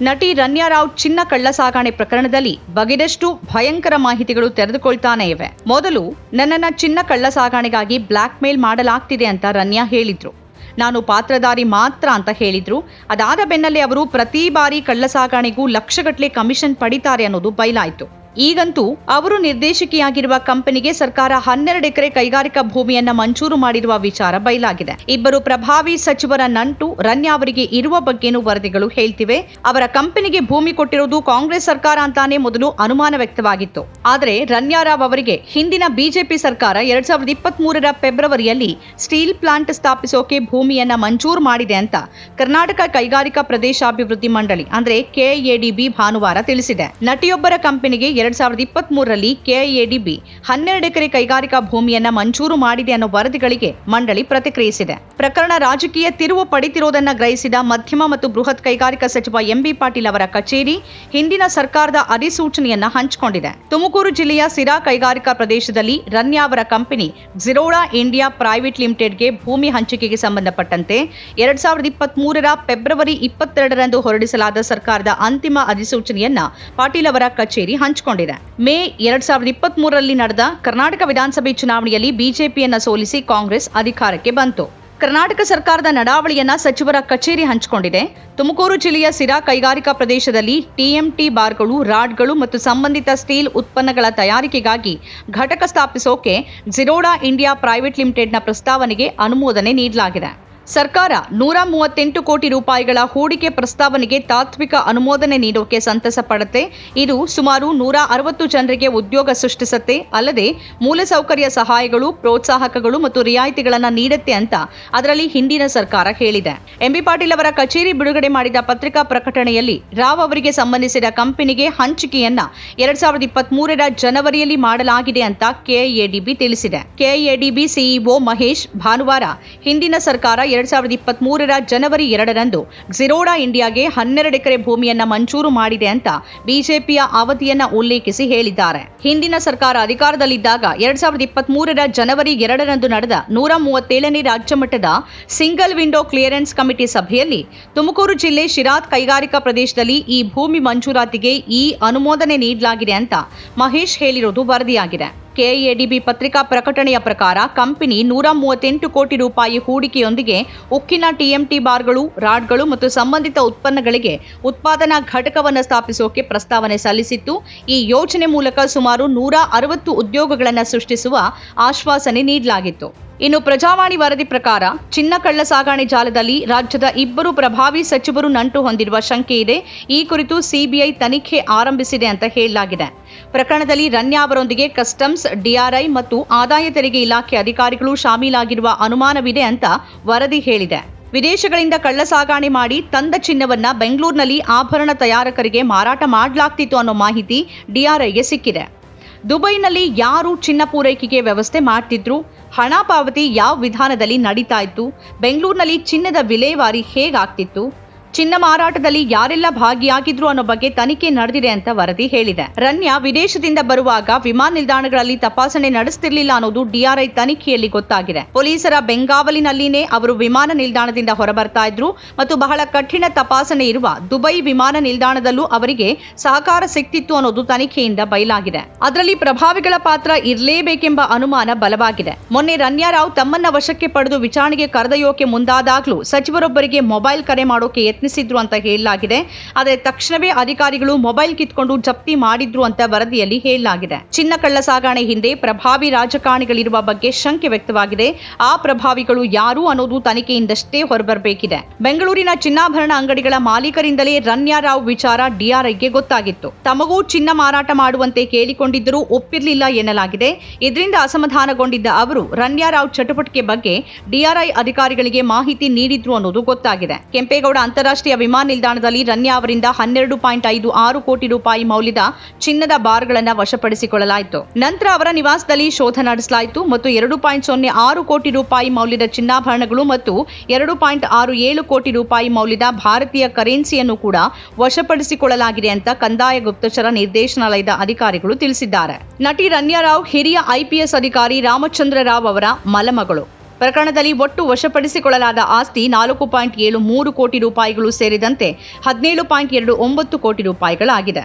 ನಟಿ ರನ್ಯಾ ರಾವ್ ಚಿನ್ನ ಕಳ್ಳ ಸಾಗಾಣೆ ಪ್ರಕರಣದಲ್ಲಿ ಬಗೆದಷ್ಟು ಭಯಂಕರ ಮಾಹಿತಿಗಳು ತೆರೆದುಕೊಳ್ತಾನೆ ಇವೆ. ಮೊದಲು ನನ್ನನ್ನ ಚಿನ್ನ ಕಳ್ಳ ಸಾಗಾಣೆಗಾಗಿ ಬ್ಲ್ಯಾಕ್ ಮೇಲ್ ಮಾಡಲಾಗ್ತಿದೆ ಅಂತ ರನ್ಯಾ ಹೇಳಿದ್ರು. ನಾನು ಪಾತ್ರಧಾರಿ ಮಾತ್ರ ಅಂತ ಹೇಳಿದ್ರು. ಅದಾದ ಬೆನ್ನಲ್ಲೇ ಅವರು ಪ್ರತಿ ಬಾರಿ ಕಳ್ಳ ಸಾಗಾಣೆಗೂ ಲಕ್ಷಗಟ್ಟಲೆ ಕಮಿಷನ್ ಪಡಿತಾರೆ ಅನ್ನೋದು ಬಯಲಾಯಿತು ಈಗಂತೂ ಅವರು ನಿರ್ದೇಶಕಿಯಾಗಿರುವ ಕಂಪನಿಗೆ ಸರ್ಕಾರ ಹನ್ನೆರಡು ಎಕರೆ ಕೈಗಾರಿಕಾ ಭೂಮಿಯನ್ನ ಮಂಜೂರು ಮಾಡಿರುವ ವಿಚಾರ ಬಯಲಾಗಿದೆ. ಇಬ್ಬರು ಪ್ರಭಾವಿ ಸಚಿವರ ನಂಟು ರನ್ಯಾ ಅವರಿಗೆ ಇರುವ ಬಗ್ಗೆನೂ ವರದಿಗಳು ಹೇಳ್ತಿವೆ. ಅವರ ಕಂಪನಿಗೆ ಭೂಮಿ ಕೊಟ್ಟಿರೋದು ಕಾಂಗ್ರೆಸ್ ಸರ್ಕಾರ ಅಂತಾನೆ ಮೊದಲು ಅನುಮಾನ ವ್ಯಕ್ತವಾಗಿತ್ತು. ಆದರೆ ರನ್ಯಾ ರಾವ್ ಅವರಿಗೆ ಹಿಂದಿನ ಬಿಜೆಪಿ ಸರ್ಕಾರ ಎರಡ್ ಸಾವಿರದ ಇಪ್ಪತ್ತ್ ಫೆಬ್ರವರಿಯಲ್ಲಿ ಸ್ಟೀಲ್ ಪ್ಲಾಂಟ್ ಸ್ಥಾಪಿಸೋಕೆ ಭೂಮಿಯನ್ನ ಮಂಜೂರು ಮಾಡಿದೆ ಅಂತ ಕರ್ನಾಟಕ ಕೈಗಾರಿಕಾ ಪ್ರದೇಶಾಭಿವೃದ್ಧಿ ಮಂಡಳಿ, ಅಂದ್ರೆ ಕೆಎಡಿಬಿ ಭಾನುವಾರ ತಿಳಿಸಿದೆ. ನಟಿಯೊಬ್ಬರ ಕಂಪನಿಗೆ ಎರಡ್ ಸಾವಿರದ ಇಪ್ಪತ್ತ್ ಮೂರರಲ್ಲಿ ಕೆಐಎಡಿಬಿ ಹನ್ನೆರಡು ಎಕರೆ ಕೈಗಾರಿಕಾ ಭೂಮಿಯನ್ನ ಮಂಜೂರು ಮಾಡಿದೆ ಅನ್ನೋ ವರದಿಗಳಿಗೆ ಮಂಡಳಿ ಪ್ರತಿಕ್ರಿಯಿಸಿದೆ. ಪ್ರಕರಣ ರಾಜಕೀಯ ತಿರುವು ಪಡಿತಿರೋದನ್ನ ಗ್ರಹಿಸಿದ ಮಧ್ಯಮ ಮತ್ತು ಬೃಹತ್ ಕೈಗಾರಿಕಾ ಸಚಿವ ಎಂಬಿ ಪಾಟೀಲ್ ಅವರ ಕಚೇರಿ ಹಿಂದಿನ ಸರ್ಕಾರದ ಅಧಿಸೂಚನೆಯನ್ನ ಹಂಚಿಕೊಂಡಿದೆ. ತುಮಕೂರು ಜಿಲ್ಲೆಯ ಸಿರಾ ಕೈಗಾರಿಕಾ ಪ್ರದೇಶದಲ್ಲಿ ರನ್ಯಾ ಅವರ ಕಂಪನಿ ಜಿರೋಡಾ ಇಂಡಿಯಾ ಪ್ರೈವೇಟ್ ಲಿಮಿಟೆಡ್ಗೆ ಭೂಮಿ ಹಂಚಿಕೆಗೆ ಸಂಬಂಧಪಟ್ಟಂತೆ ಎರಡ್ ಸಾವಿರದ ಇಪ್ಪತ್ತ್ ಮೂರರ ಫೆಬ್ರವರಿ ಇಪ್ಪತ್ತೆರಡರಂದು ಹೊರಡಿಸಲಾದ ಸರ್ಕಾರದ ಅಂತಿಮ ಅಧಿಸೂಚನೆಯನ್ನ ಪಾಟೀಲ್ ಅವರ ಕಚೇರಿ ಹಂಚಿಕೊಂಡಿದೆ. ಮೇ ಎರಡ್ ಸಾವಿರದ ಇಪ್ಪತ್ತ್ ಮೂರರಲ್ಲಿ ನಡೆದ ಕರ್ನಾಟಕ ವಿಧಾನಸಭೆ ಚುನಾವಣೆಯಲ್ಲಿ ಬಿಜೆಪಿಯನ್ನ ಸೋಲಿಸಿ ಕಾಂಗ್ರೆಸ್ ಅಧಿಕಾರಕ್ಕೆ ಬಂತು. ಕರ್ನಾಟಕ ಸರ್ಕಾರದ ನಡಾವಳಿಯನ್ನ ಸಚಿವರ ಕಚೇರಿ ಹಂಚಿಕೊಂಡಿದೆ. ತುಮಕೂರು ಜಿಲ್ಲೆಯ ಸಿರಾ ಕೈಗಾರಿಕಾ ಪ್ರದೇಶದಲ್ಲಿ ಟಿಎಂಟಿ ಬಾರ್ಗಳು, ರಾಡ್ಗಳು ಮತ್ತು ಸಂಬಂಧಿತ ಸ್ಟೀಲ್ ಉತ್ಪನ್ನಗಳ ತಯಾರಿಕೆಗಾಗಿ ಘಟಕ ಸ್ಥಾಪಿಸೋಕೆ ಜಿರೋಡಾ ಇಂಡಿಯಾ ಪ್ರೈವೇಟ್ ಲಿಮಿಟೆಡ್ನ ಪ್ರಸ್ತಾವನೆಗೆ ಅನುಮೋದನೆ ನೀಡಲಾಗಿದೆ. ಸರ್ಕಾರ ನೂರ ಮೂವತ್ತೆಂಟು ಕೋಟಿ ರೂಪಾಯಿಗಳ ಹೂಡಿಕೆ ಪ್ರಸ್ತಾವನೆಗೆ ತಾತ್ವಿಕ ಅನುಮೋದನೆ ನೀಡೋಕೆ ಸಂತಸ ಪಡುತ್ತೆ. ಇದು ಸುಮಾರು ನೂರ ಅರವತ್ತು ಜನರಿಗೆ ಉದ್ಯೋಗ ಸೃಷ್ಟಿಸುತ್ತೆ. ಅಲ್ಲದೆ ಮೂಲಸೌಕರ್ಯ ಸಹಾಯಗಳು, ಪ್ರೋತ್ಸಾಹಕಗಳು ಮತ್ತು ರಿಯಾಯಿತಿಗಳನ್ನು ನೀಡುತ್ತೆ ಅಂತ ಅದರಲ್ಲಿ ಹಿಂದಿನ ಸರ್ಕಾರ ಹೇಳಿದೆ. ಎಂಬಿ ಪಾಟೀಲ್ ಅವರ ಕಚೇರಿ ಬಿಡುಗಡೆ ಮಾಡಿದ ಪತ್ರಿಕಾ ಪ್ರಕಟಣೆಯಲ್ಲಿ ರಾವ್ ಅವರಿಗೆ ಸಂಬಂಧಿಸಿದ ಕಂಪನಿಗೆ ಹಂಚಿಕೆಯನ್ನ ಎರಡ್ ಸಾವಿರದ ಇಪ್ಪತ್ತ್ ಜನವರಿಯಲ್ಲಿ ಮಾಡಲಾಗಿದೆ ಅಂತ ಕೆಎಡಿಬಿ ತಿಳಿಸಿದೆ. ಕೆಎಡಿಬಿ ಸಿಇಒ ಮಹೇಶ್ ಭಾನುವಾರ ಹಿಂದಿನ ಸರ್ಕಾರ ಎರಡ್ ಸಾವಿರದ ಇಪ್ಪತ್ತ್ ಮೂರರ ಜನವರಿ ಎರಡರಂದು ಜಿರೋಡಾ ಇಂಡಿಯಾಗೆ ಹನ್ನೆರಡು ಎಕರೆ ಭೂಮಿಯನ್ನ ಮಂಜೂರು ಮಾಡಿದೆ ಅಂತ ಬಿಜೆಪಿಯ ಅವಧಿಯನ್ನ ಉಲ್ಲೇಖಿಸಿ ಹೇಳಿದ್ದಾರೆ. ಹಿಂದಿನ ಸರ್ಕಾರ ಅಧಿಕಾರದಲ್ಲಿದ್ದಾಗ ಎರಡ್ ಸಾವಿರದ ಇಪ್ಪತ್ತ್ ಮೂರರ ಜನವರಿ ಎರಡರಂದು ನಡೆದ ನೂರ ಮೂವತ್ತೇಳನೇ ರಾಜ್ಯ ಮಟ್ಟದ ಸಿಂಗಲ್ ವಿಂಡೋ ಕ್ಲಿಯರೆನ್ಸ್ ಕಮಿಟಿ ಸಭೆಯಲ್ಲಿ ತುಮಕೂರು ಜಿಲ್ಲೆ ಶಿರಾತ್ ಕೈಗಾರಿಕಾ ಪ್ರದೇಶದಲ್ಲಿ ಈ ಭೂಮಿ ಮಂಜೂರಾತಿಗೆ ಈ ಅನುಮೋದನೆ ನೀಡಲಾಗಿದೆ ಅಂತ ಮಹೇಶ್ ಹೇಳಿರುವುದು ವರದಿಯಾಗಿದೆ. ಕೆಐಎಡಿಬಿ ಪತ್ರಿಕಾ ಪ್ರಕಟಣೆಯ ಪ್ರಕಾರ ಕಂಪನಿ ನೂರ ಮೂವತ್ತೆಂಟು ಕೋಟಿ ರೂಪಾಯಿ ಹೂಡಿಕೆಯೊಂದಿಗೆ ಉಕ್ಕಿನ ಟಿಎಂಟಿ ಬಾರ್ಗಳು, ರಾಡ್ಗಳು ಮತ್ತು ಸಂಬಂಧಿತ ಉತ್ಪನ್ನಗಳಿಗೆ ಉತ್ಪಾದನಾ ಘಟಕವನ್ನು ಸ್ಥಾಪಿಸೋಕೆ ಪ್ರಸ್ತಾವನೆ ಸಲ್ಲಿಸಿತ್ತು. ಈ ಯೋಜನೆ ಮೂಲಕ ಸುಮಾರು ನೂರ ಅರವತ್ತು ಉದ್ಯೋಗಗಳನ್ನು ಸೃಷ್ಟಿಸುವ ಆಶ್ವಾಸನೆ ನೀಡಲಾಗಿತ್ತು. ಇನ್ನು ಪ್ರಜಾವಾಣಿ ವರದಿ ಪ್ರಕಾರ ಚಿನ್ನ ಕಳ್ಳ ಸಾಗಾಣೆ ಜಾಲದಲ್ಲಿ ರಾಜ್ಯದ ಇಬ್ಬರು ಪ್ರಭಾವಿ ಸಚಿವರು ನಂಟು ಹೊಂದಿರುವ ಶಂಕೆ ಇದೆ. ಈ ಕುರಿತು ಸಿಬಿಐ ತನಿಖೆ ಆರಂಭಿಸಿದೆ ಅಂತ ಹೇಳಲಾಗಿದೆ. ಪ್ರಕರಣದಲ್ಲಿ ರನ್ಯಾ ಅವರೊಂದಿಗೆ ಕಸ್ಟಮ್ಸ್, ಡಿಆರ್ಐ ಮತ್ತು ಆದಾಯ ತೆರಿಗೆ ಇಲಾಖೆ ಅಧಿಕಾರಿಗಳು ಶಾಮೀಲಾಗಿರುವ ಅನುಮಾನವಿದೆ ಅಂತ ವರದಿ ಹೇಳಿದೆ. ವಿದೇಶಗಳಿಂದ ಕಳ್ಳ ಸಾಗಾಣೆ ಮಾಡಿ ತಂದ ಚಿನ್ನವನ್ನ ಬೆಂಗಳೂರಿನಲ್ಲಿ ಆಭರಣ ತಯಾರಕರಿಗೆ ಮಾರಾಟ ಮಾಡಲಾಗ್ತಿತ್ತು ಅನ್ನೋ ಮಾಹಿತಿ ಡಿಆರ್ಐಗೆ ಸಿಕ್ಕಿದೆ. ದುಬೈನಲ್ಲಿ ಯಾರು ಚಿನ್ನ ಪೂರೈಕೆಗೆ ವ್ಯವಸ್ಥೆ ಮಾಡ್ತಿದ್ರು? ಹಣ ಪಾವತಿ ಯಾವ ವಿಧಾನದಲ್ಲಿ ನಡೀತಾ ಇತ್ತು? ಬೆಂಗಳೂರಿನಲ್ಲಿ ಚಿನ್ನದ ವಿಲೇವಾರಿ ಹೇಗಾಗ್ತಿತ್ತು? ಚಿನ್ನ ಮಾರಾಟದಲ್ಲಿ ಯಾರೆಲ್ಲ ಭಾಗಿಯಾಗಿದ್ರು ಅನ್ನೋ ಬಗ್ಗೆ ತನಿಖೆ ನಡೆದಿದೆ ಅಂತ ವರದಿ ಹೇಳಿದೆ. ರನ್ಯಾ ವಿದೇಶದಿಂದ ಬರುವಾಗ ವಿಮಾನ ನಿಲ್ದಾಣಗಳಲ್ಲಿ ತಪಾಸಣೆ ನಡೆಸ್ತಿರ್ಲಿಲ್ಲ ಅನ್ನೋದು ಡಿಆರ್ಐ ತನಿಖೆಯಲ್ಲಿ ಗೊತ್ತಾಗಿದೆ. ಪೊಲೀಸರ ಬೆಂಗಾವಲಿನಲ್ಲಿನೇ ಅವರು ವಿಮಾನ ನಿಲ್ದಾಣದಿಂದ ಹೊರಬರ್ತಾ ಇದ್ರು ಮತ್ತು ಬಹಳ ಕಠಿಣ ತಪಾಸಣೆ ಇರುವ ದುಬೈ ವಿಮಾನ ನಿಲ್ದಾಣದಲ್ಲೂ ಅವರಿಗೆ ಸಹಕಾರ ಸಿಕ್ತಿತ್ತು ಅನ್ನೋದು ತನಿಖೆಯಿಂದ ಬಯಲಾಗಿದೆ. ಅದರಲ್ಲಿ ಪ್ರಭಾವಿಗಳ ಪಾತ್ರ ಇರಲೇಬೇಕೆಂಬ ಅನುಮಾನ ಬಲವಾಗಿದೆ. ಮೊನ್ನೆ ರನ್ಯಾ ರಾವ್ ತಮ್ಮನ್ನ ವಶಕ್ಕೆ ಪಡೆದು ವಿಚಾರಣೆಗೆ ಕರೆದೊಯ್ಯೋಕೆ ಮುಂದಾದಾಗ್ಲೂ ಸಚಿವರೊಬ್ಬರಿಗೆ ಮೊಬೈಲ್ ಕರೆ ಮಾಡೋಕೆ ಯತ್ನಿಸಿದ್ರು ಅಂತ ಹೇಳಲಾಗಿದೆ. ಆದರೆ ತಕ್ಷಣವೇ ಅಧಿಕಾರಿಗಳು ಮೊಬೈಲ್ ಕಿತ್ಕೊಂಡು ಜಪ್ತಿ ಮಾಡಿದ್ರು ಅಂತ ವರದಿಯಲ್ಲಿ ಹೇಳಲಾಗಿದೆ. ಚಿನ್ನ ಕಳ್ಳ ಸಾಗಾಣೆ ಹಿಂದೆ ಪ್ರಭಾವಿ ರಾಜಕಾರಣಿಗಳಿರುವ ಬಗ್ಗೆ ಶಂಕೆ ವ್ಯಕ್ತವಾಗಿದೆ. ಆ ಪ್ರಭಾವಿಗಳು ಯಾರು ಅನ್ನೋದು ತನಿಖೆಯಿಂದಷ್ಟೇ ಹೊರಬರಬೇಕಿದೆ. ಬೆಂಗಳೂರಿನ ಚಿನ್ನಾಭರಣ ಅಂಗಡಿಗಳ ಮಾಲೀಕರಿಂದಲೇ ರನ್ಯಾರಾವ್ ವಿಚಾರ ಡಿಆರ್ಐಗೆ ಗೊತ್ತಾಗಿತ್ತು. ತಮಗೂ ಚಿನ್ನ ಮಾರಾಟ ಮಾಡುವಂತೆ ಕೇಳಿಕೊಂಡಿದ್ದರೂ ಒಪ್ಪಿರಲಿಲ್ಲ ಎನ್ನಲಾಗಿದೆ. ಇದರಿಂದ ಅಸಮಾಧಾನಗೊಂಡಿದ್ದ ಅವರು ರನ್ಯಾರಾವ್ ಚಟುವಟಿಕೆ ಬಗ್ಗೆ ಡಿಆರ್ಐ ಅಧಿಕಾರಿಗಳಿಗೆ ಮಾಹಿತಿ ನೀಡಿದ್ರು ಅನ್ನೋದು ಗೊತ್ತಾಗಿದೆ. ಕೆಂಪೇಗೌಡ ಅಂತಾರಾಷ್ಟ್ರೀಯ ವಿಮಾನ ನಿಲ್ದಾಣದಲ್ಲಿ ರನ್ಯಾ ಅವರಿಂದ ಹನ್ನೆರಡು ಪಾಯಿಂಟ್ ಐದು ಆರು ಕೋಟಿ ರೂಪಾಯಿ ಮೌಲ್ಯದ ಚಿನ್ನದ ಬಾರ್ಗಳನ್ನು ವಶಪಡಿಸಿಕೊಳ್ಳಲಾಯಿತು. ನಂತರ ಅವರ ನಿವಾಸದಲ್ಲಿ ಶೋಧ ನಡೆಸಲಾಯಿತು ಮತ್ತು ಎರಡು ಪಾಯಿಂಟ್ ಸೊನ್ನೆ ಆರು ಕೋಟಿ ರೂಪಾಯಿ ಮೌಲ್ಯದ ಚಿನ್ನಾಭರಣಗಳು ಮತ್ತು ಎರಡು ಪಾಯಿಂಟ್ ಆರು ಏಳು ಕೋಟಿ ರೂಪಾಯಿ ಮೌಲ್ಯದ ಭಾರತೀಯ ಕರೆನ್ಸಿಯನ್ನು ಕೂಡ ವಶಪಡಿಸಿಕೊಳ್ಳಲಾಗಿದೆ ಅಂತ ಕಂದಾಯ ಗುಪ್ತಚರ ನಿರ್ದೇಶನಾಲಯದ ಅಧಿಕಾರಿಗಳು ತಿಳಿಸಿದ್ದಾರೆ. ನಟಿ ರನ್ಯಾ ರಾವ್ ಹಿರಿಯ ಐಪಿಎಸ್ ಅಧಿಕಾರಿ ರಾಮಚಂದ್ರ ರಾವ್ ಅವರ ಮಲಮಗಳು. ಪ್ರಕರಣದಲ್ಲಿ ಒಟ್ಟು ವಶಪಡಿಸಿಕೊಳ್ಳಲಾದ ಆಸ್ತಿ ನಾಲ್ಕು ಪಾಯಿಂಟ್ ಏಳು ಮೂರು ಕೋಟಿ ರೂಪಾಯಿಗಳು ಸೇರಿದಂತೆ ಹದಿನೇಳು ಪಾಯಿಂಟ್ ಎರಡು ಒಂಬತ್ತು ಕೋಟಿ ರೂಪಾಯಿಗಳಾಗಿದೆ.